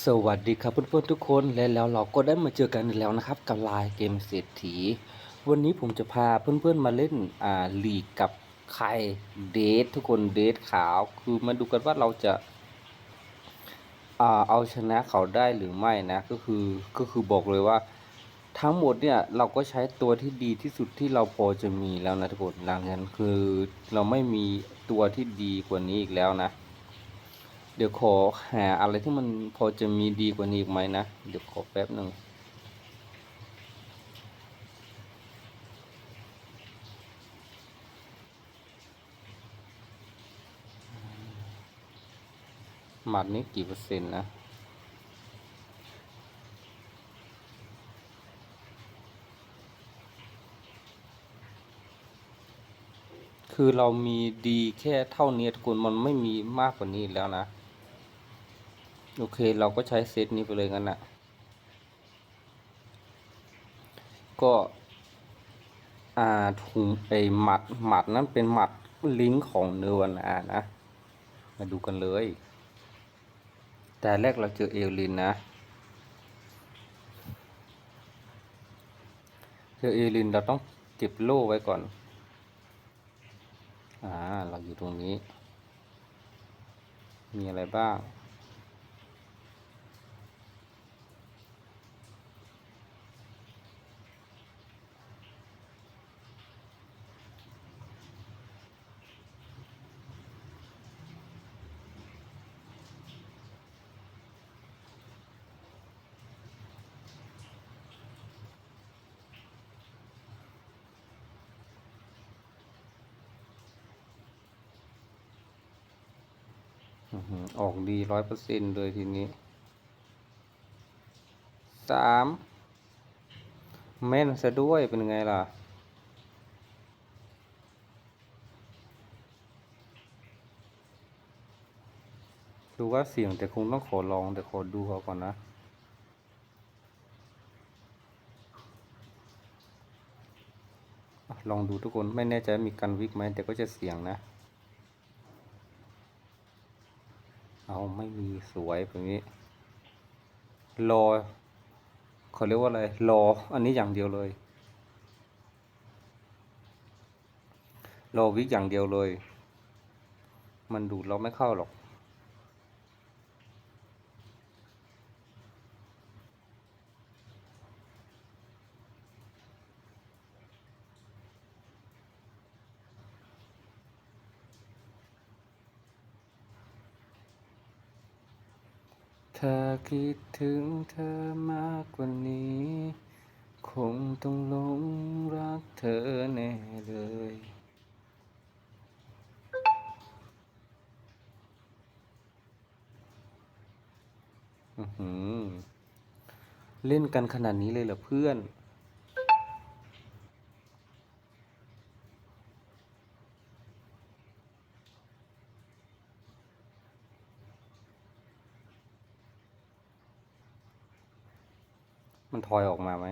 สวัสดีครับเพื่อนๆทุกคนและแล้วเราก็ได้มาเจอกันอีกแล้วนะครับกับไลน์เกมเศรษฐี วันนี้ผมจะพาเพื่อนๆมาเล่นอ่าลีกกับใครเดททุกคนเดทขาวคือมาดูกันว่าเราจะอ่าเอาชนะเขาได้หรือไม่นะก็คือก็คือบอกเลยว่า ทั้งหมดเนี่ยเราก็ใช้ตัวที่ดีที่สุดที่เราพอจะมีแล้วนะทุกคนดังนั้นคือเราไม่มีตัวที่ดีกว่านี้อีกแล้วนะ เดี๋ยวขอหาอะไรที่มันพอจะมีดีกว่านี้อีกไหมนะ เดี๋ยวขอแป๊บหนึ่งหมัดนี้กี่เปอร์เซ็นต์นะคือเรามีดีแค่เท่านี้ทุกคนมันไม่มีมากกว่านี้แล้วนะ โอเคเราก็ใช้เซตนี้ไปเลยงั้นนะก็อ่าถุงไอหมัดหมัดนั้นเป็นหมัดลิงก์ของเนวานานะ มาดูกันเลย แต่แรกเราเจอเอลลินนะ เจอเอลลินเราต้องเก็บโล่ไว้ก่อน อ่า เราอยู่ตรงนี้ มีอะไรบ้าง ออกดีร้อยเปอร์เซ็นเลยทีนี้สามแม่นซะด้วยเป็นไงล่ะ ดูว่าเสียงแต่คงต้องขอลองแต่ขอดูเขาก่อนนะลองดูทุกคนไม่แน่ใจมีกันวิกไหมแต่ก็จะเสียงนะ เอาไม่มีสวยแบบนี้ รอเขาเรียกว่าอะไร รอ อันนี้อย่างเดียวเลย รอวิกอย่างเดียวเลย มันดูดเราไม่เข้าหรอก ถ้าคิดถึงเธอมากกว่านี้ คงต้องหลงรักเธอแน่เลยอื้อหือเล่นกันขนาดนี้เลยเหรอเพื่อน อยออกมาไหม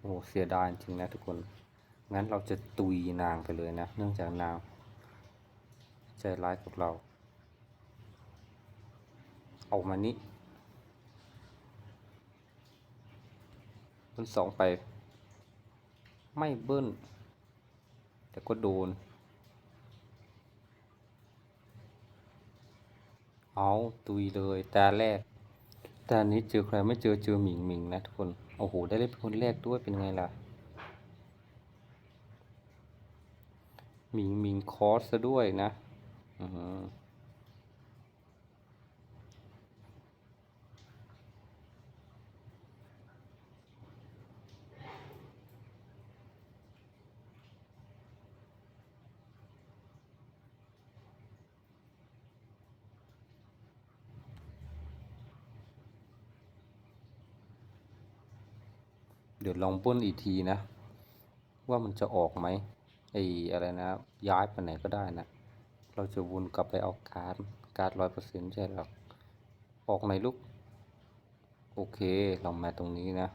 โอ้เสียดายจริงนะทุกคน งั้นเราจะตุยนางไปเลยนะ เนื่องจากนางใจร้ายกับเรา ออกมานี้เบิ้ลสองไป ไม่เบิ้ลแต่ก็โดน เอาตุยเลยตาแรก ต่อันนี้เจอใครไม่เจอเจอหมิงหมิงนะทุกคน โอ้โห ได้เล่นเป็นคนแรกด้วยเป็นไงล่ะ หมิงหมิงคอสซะด้วยนะ อือ ดี๋ยวลองป้นอีกทีนะ ว่ามันจะออกไหมไอ้อะไรนะ ย้ายไปไหนก็ได้นะ เราจะวนกลับไปเอาการ์ดการ์ดร้อยเปอร์เซ็นต์ใช่หรอออกไหนลูก โอเคเรามาตรงนี้นะ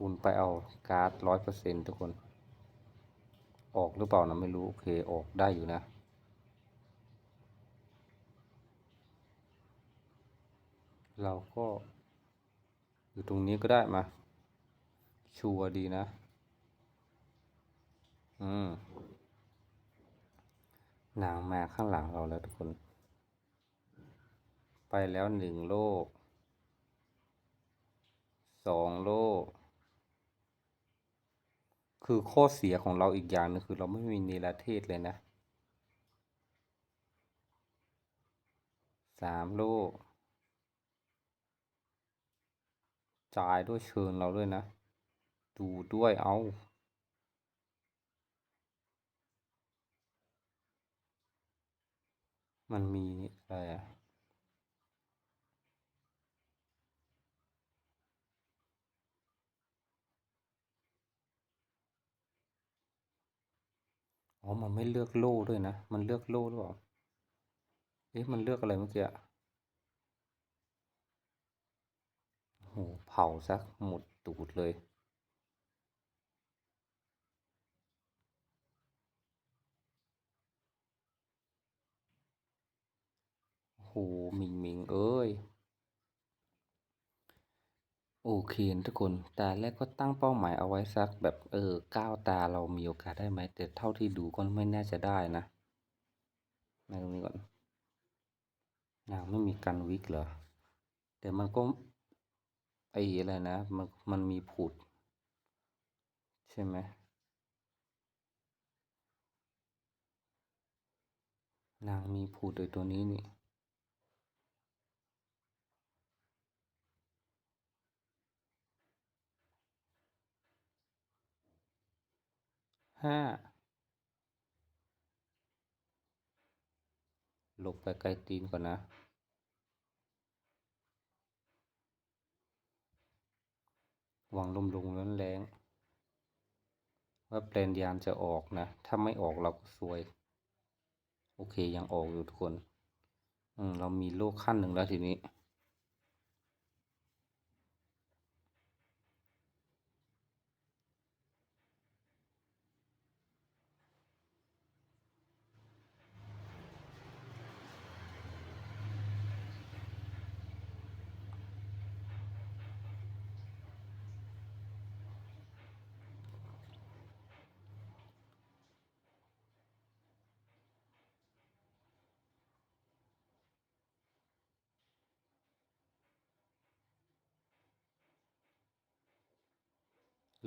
วนไปเอาการ์ดร้อยเปอร์เซ็นต์ทุกคน ออกหรือเปล่านะไม่รู้ โอเคออกได้อยู่นะเราก็อยู่ตรงนี้ก็ได้มา ชัวดีนะ อืมนางมาข้างหลังเราแล้วทุกคน ไปแล้วหนึ่งโลก สองโลก คือข้อเสียของเราอีกอย่างหนึงคือเราไม่มีเนรเทศเลยนะสามโลก จ่ายด้วยเชิญเราด้วยนะ ดูด้วยเอา มันมีอะไรอะอ๋อ มันไม่เลือกโล่ด้วยนะ มันเลือกโล่หรือเปล่า เอ๊ะ มันเลือกอะไรเมื่อกี้อะโอ้โหเผาซักหมดตูดเลย โอ้โหหมิงหมิงเอ้ย โอเคนทุกคน ตาแรกก็ตั้งเป้าหมายเอาไว้สักแบบเออเก้าตาเรามีโอกาสได้ไหม แต่เท่าที่ดูก็ไม่น่าจะได้นะ มาตรงนี้ก่อนนางไม่มีกันวิกเหรอ แต่มันก็ไอ้อะไรนะ มันมันมีผุด ใช่ไหมนางมีผุดโดยตัวนี้นี่ ห้าหลบไปไกลตีนก่อนนะ หวางลมลงร้อนแรงว่าแปลนยานจะออกนะ ถ้าไม่ออกเราก็ซวย โอเคยังออกอยู่ทุกคน อืมเรามีโลกขั้นหนึ่งแล้วทีนี้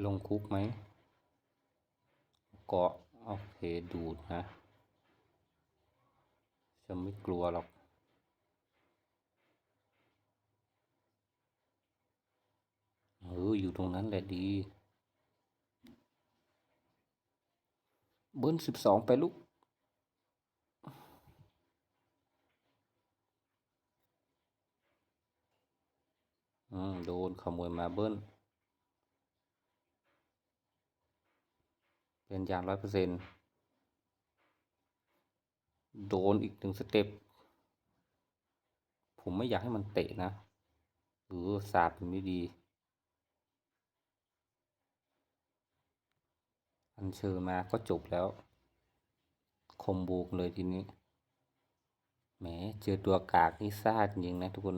ลงคุกไหมเกาะโอเคดูดนะจะไม่กลัวหรอก เออ อยู่ตรงนั้นแหละดี เบิ้ลสิบสองไปลูก อืม โดนขโมยมาเบิ้ล เป็นยางร้อยเปอร์เซ็นโดนอีกหนึ่งสเต็ป ผมไม่อยากให้มันเตะนะเออสาบมันไม่ดี อันเชิญมาก็จบแล้ว คมโบกันเลยทีนี้ แหม เจอตัวกากนี่ซ่าจริงนะทุกคน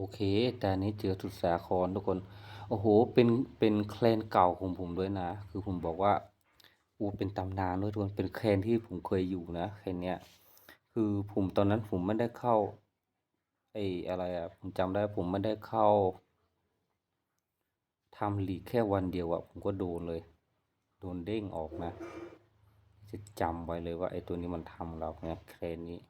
อเคแต่อันนี้เจอสุดสาครทุกคน โอ้โห เป็น เป็นแคลนเก่าของผมด้วยนะ คือผมบอกว่าอูเป็นตำนานด้วยทุกคน เป็นแคลนที่ผมเคยอยู่นะแคลนเนี้ย คือผมตอนนั้นผมไม่ได้เข้าไอ้อะไรอะผมจำได้ผมไม่ได้เข้าทำหลีกแค่วันเดียวอะผมก็โดนเลย โดนเด้งออกนะ จะจำไว้เลยว่าไอ้ตัวนี้มันทำเราเนี่ยแคลนนี้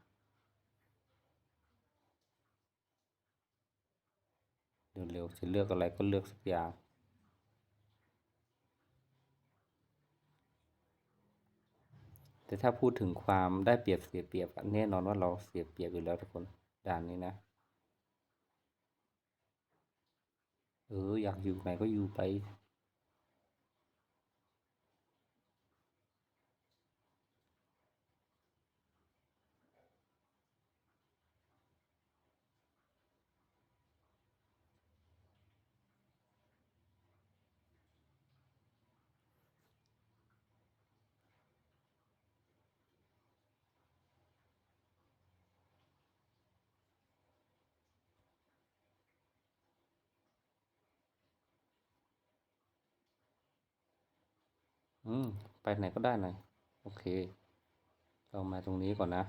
เร็วๆจะเลือกอะไรก็เลือกสักอย่างแต่ถ้าพูดถึงความได้เปรียบเสียเปรียบแน่นอนว่าเราเสียเปรียบอยู่แล้วทุกคนด่านนี้นะ เอออยากอยู่ไหนก็อยู่ไป อืม ไปไหนก็ได้หน่อยโอเค เรามาตรงนี้ก่อนนะ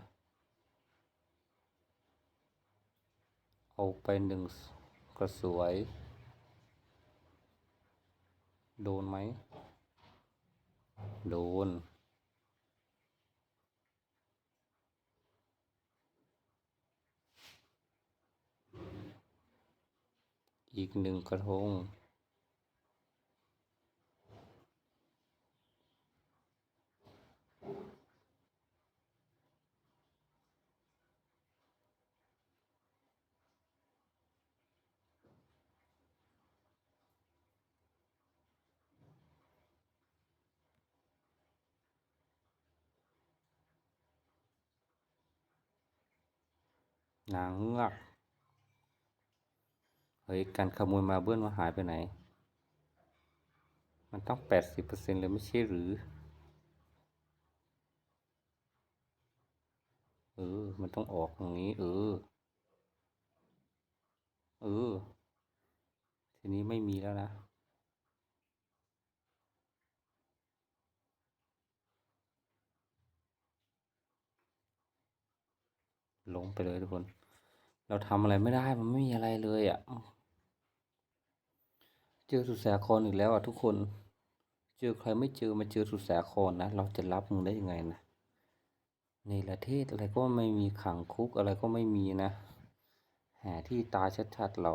เอาไปหนึ่งกระสวย โดนไหม โดน อีกหนึ่งกระทง นางเงือกเฮ้ย การขโมยมาเบิ้ลมาหายไปไหน มันต้องแปดสิบเปอร์เซ็นเลยไม่ใช่หรือ เออ มันต้องออกตรงนี้ เออ เออ ทีนี้ไม่มีแล้วนะ ลงไปเลยทุกคน เราทำอะไรไม่ได้มันไม่มีอะไรเลยอะ่ะ เจอสุดแสครอีกแล้วอะทุกคน เจอใครไม่เจอมาเจอสุดแสครนะเราจะรับมึงได้ยังไงนะในประเทศอะไรก็ไม่มีขังคุกอะไรก็ไม่มีนะ หาที่ตาชัดๆเรา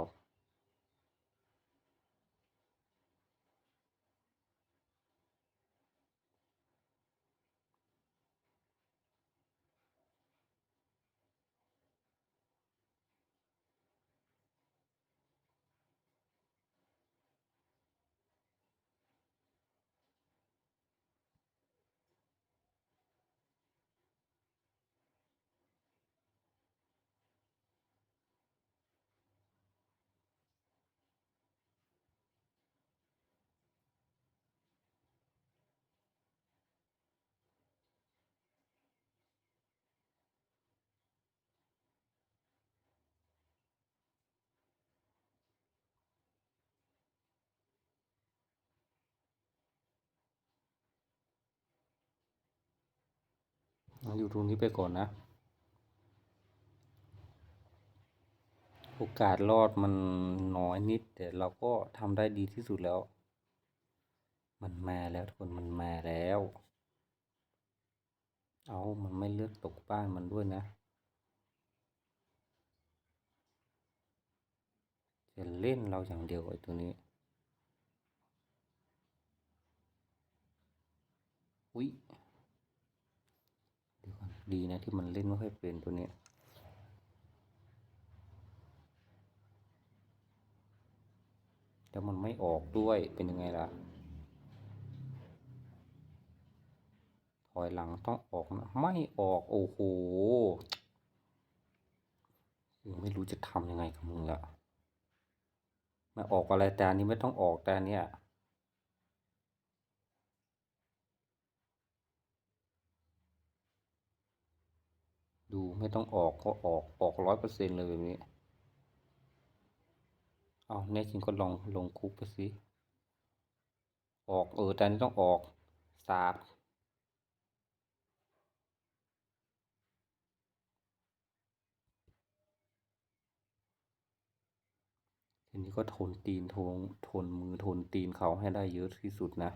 อยู่ตรงนี้ไปก่อนนะ โอกาสรอดมันน้อยนิด แต่เราก็ทำได้ดีที่สุดแล้ว มันมาแล้วทุกคนมันมาแล้ว เอามันไม่เลือกตกบ้านมันด้วยนะจะเล่นเราอย่างเดียวไอ้ตัวนี้อุ๊ย ดีนะที่มันเล่นไม่ค่อยเป็นตัวเนี้ยแล้วมันไม่ออกด้วยเป็นยังไงล่ะ ถอยหลังต้องออกนะ ไม่ออก โอ้โหไม่รู้จะทำยังไงกับมึงละไม่ออกอะไรแต่อันนี้ไม่ต้องออกแต่อันเนี้ย ดูไม่ต้องออกก็ออกออกร้อยเปอร์เซ็นเลยแบบนี้ เอาแน่จริงก็ลองลงคุกไปสิ ออกเออแต่นี้ต้องออกสาบทีนี้ก็ทนตีนทนทนมือทนตีนเขาให้ได้เยอะที่สุดนะ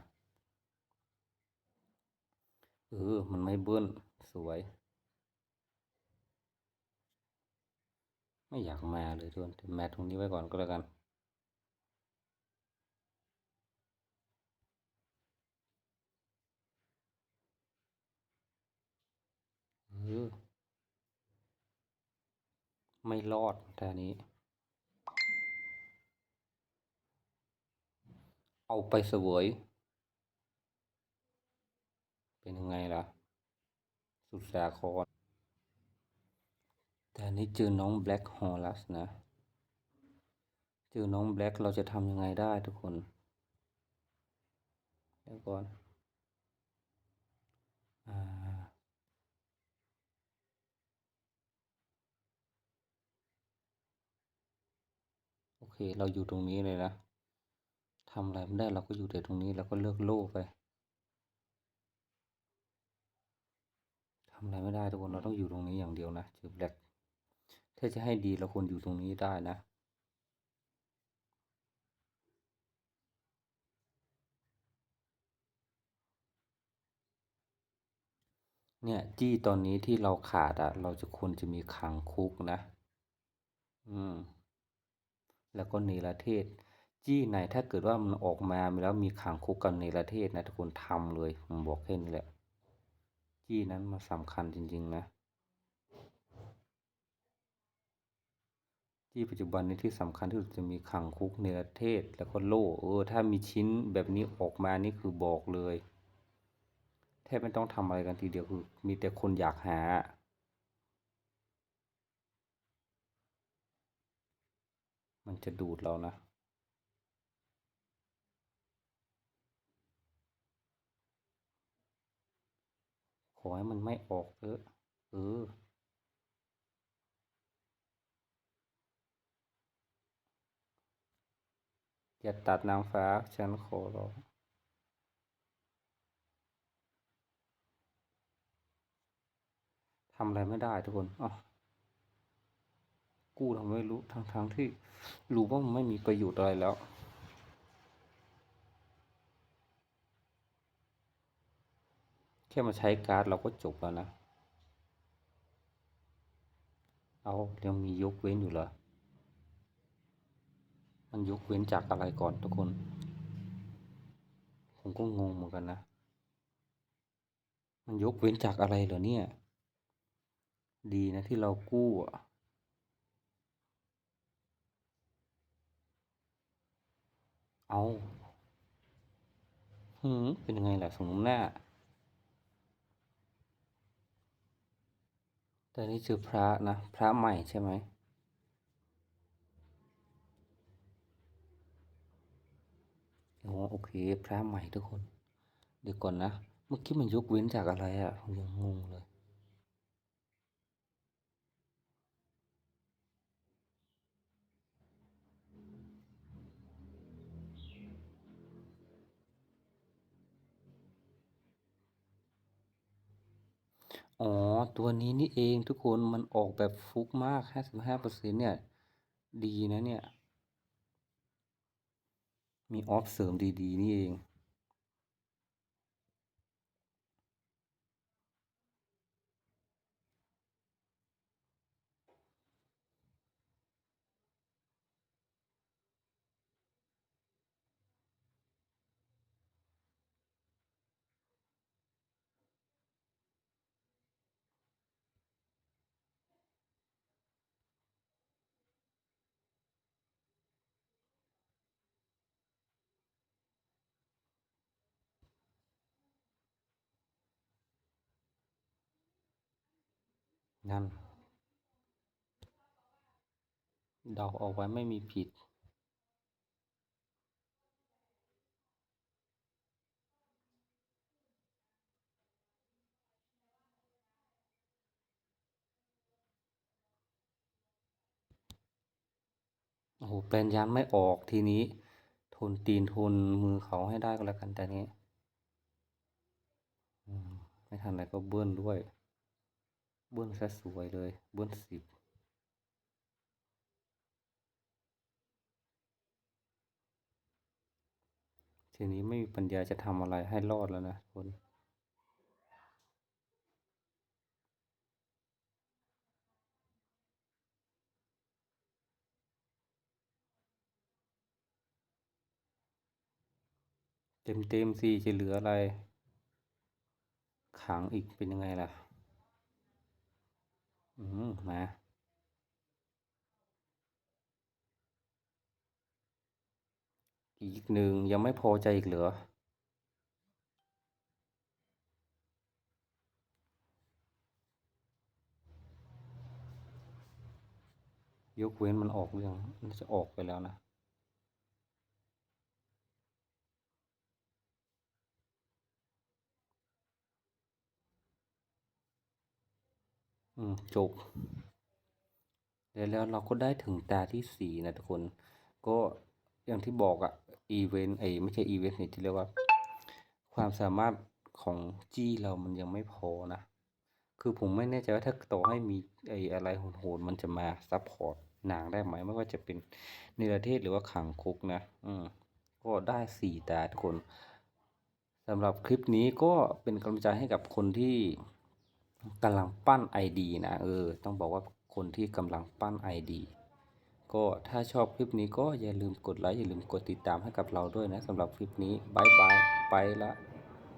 เออ มันไม่เบิ้ลสวย ไม่อยากมาเลยทุกคนแต่มาตรงนี้ไว้ก่อนก็แล้วกันออไม่รอดแต่นนี้ เอาไปเสวย เป็นยังไงล่ะ สุดสาคร แต่อันนี้เจอน้องแบล็กฮอลัสนะ เจอน้องแบล็กเราจะทำยังไงได้ทุกคน เดี๋ยวก่อน อ่าโอเค เราอยู่ตรงนี้เลยนะทำอะไรไม่ได้เราก็อยู่แต่ตรงนี้แล้วก็เลิกโล่ไปทำอะไรไม่ได้ทุกคนเราต้องอยู่ตรงนี้อย่างเดียวนะเจอแบล็ค ถ้าจะให้ดีเราควรอยู่ตรงนี้ได้นะ เนี่ยจี้ตอนนี้ที่เราขาดอะเราจะควรจะมีขังคุกนะ อืม แล้วก็เนรเทศ จี้ไหนถ้าเกิดว่ามันออกมาแล้วมีขังคุกกับเนรเทศนะทุกคนทำเลยผมบอกแค่นี้แหละ จี้นั้นมาสำคัญจริง ๆ นะ จี้ปัจจุบันนี้ที่สำคัญที่สุดจะมีขังคุกเนประเทศแล้วก็โล่เออถ้ามีชิ้นแบบนี้ออกมานี่คือบอกเลย แทบไม่ต้องทำอะไรกันทีเดียวคือ มีแต่คนอยากหามันจะดูดเรานะ ขอให้มันไม่ออกเออเออ อย่าตัดนางฟ้าฉันขอร้องทำอะไรไม่ได้ทุกคนอ๋อกู้ทำไม่รู้ทั้งทั้งที่ รู้ว่ามันไม่มีประโยชน์อะไรแล้วแค่มาใช้การ์ดเราก็จบแล้วนะ เอายังมียกเว้นอยู่เหรอ มันยกเว้นจากอะไรก่อนทุกคน ผมก็งงเหมือนกันนะ มันยกเว้นจากอะไรเหรอเนี่ย ดีนะที่เรากู้อะเอาหืมเป็นยังไงล่ะสมน้ำหน้า แต่นี่คือพระนะ พระใหม่ใช่ไหม อ๋อโอเค พระใหม่ทุกคน เดี๋ยวก่อนนะ เมื่อกี้มันยกเว้นจากอะไรอะ่ะผมยังงงเลย อ๋อ ตัวนี้นี่เองทุกคนมันออกแบบฟุกมาก 55%เนี่ย ดีนะเนี่ย มีออฟเสริมดี ๆ นี่เอง นั่นเดาเอาไว้ไม่มีผิด โอ้โหแปลนยันไม่ออกทีนี้ทนตีนทนมือเขาให้ได้ก็แล้วกันแต่นี้ ไม่ทันอะไรก็เบิ้ลด้วย บิ้ลซะสวยเลยเบิ้ลสิบทีนี้ไม่มีปัญญาจะทำอะไรให้รอดแล้วนะคนเต็มเต็มสี่จะเหลืออะไรขังอีกเป็นยังไงล่ะ อืมมาอีกหนึ่งยังไม่พอใจอีกเหรอยกเว้นมันออกหรือยังมันจะออกไปแล้วนะ จบแล้วเราก็ได้ถึงตาที่สี่นะทุกคน ก็อย่างที่บอกอะอีเวนต์ไอไม่ใช่อีเวนต์นี่ที่เรียกว่า ความสามารถของจี้เรามันยังไม่พอนะ คือผมไม่แน่ใจว่าถ้าต่อให้มีไอ้อะไรโหดๆมันจะมาซัพพอร์ตนางได้ไหมไม่ว่าจะเป็นเนรเทศหรือว่าขังคุกนะ อืมก็ได้สี่ตาทุกคนสำหรับคลิปนี้ก็เป็นกำลังใจให้กับคนที่ กำลังปั้นไอดีนะเออต้องบอกว่าคนที่กำลังปั้นไอดีก็ถ้าชอบคลิปนี้ก็อย่าลืมกดไลค์อย่าลืมกดติดตามให้กับเราด้วยนะสำหรับคลิปนี้บายบายไปละ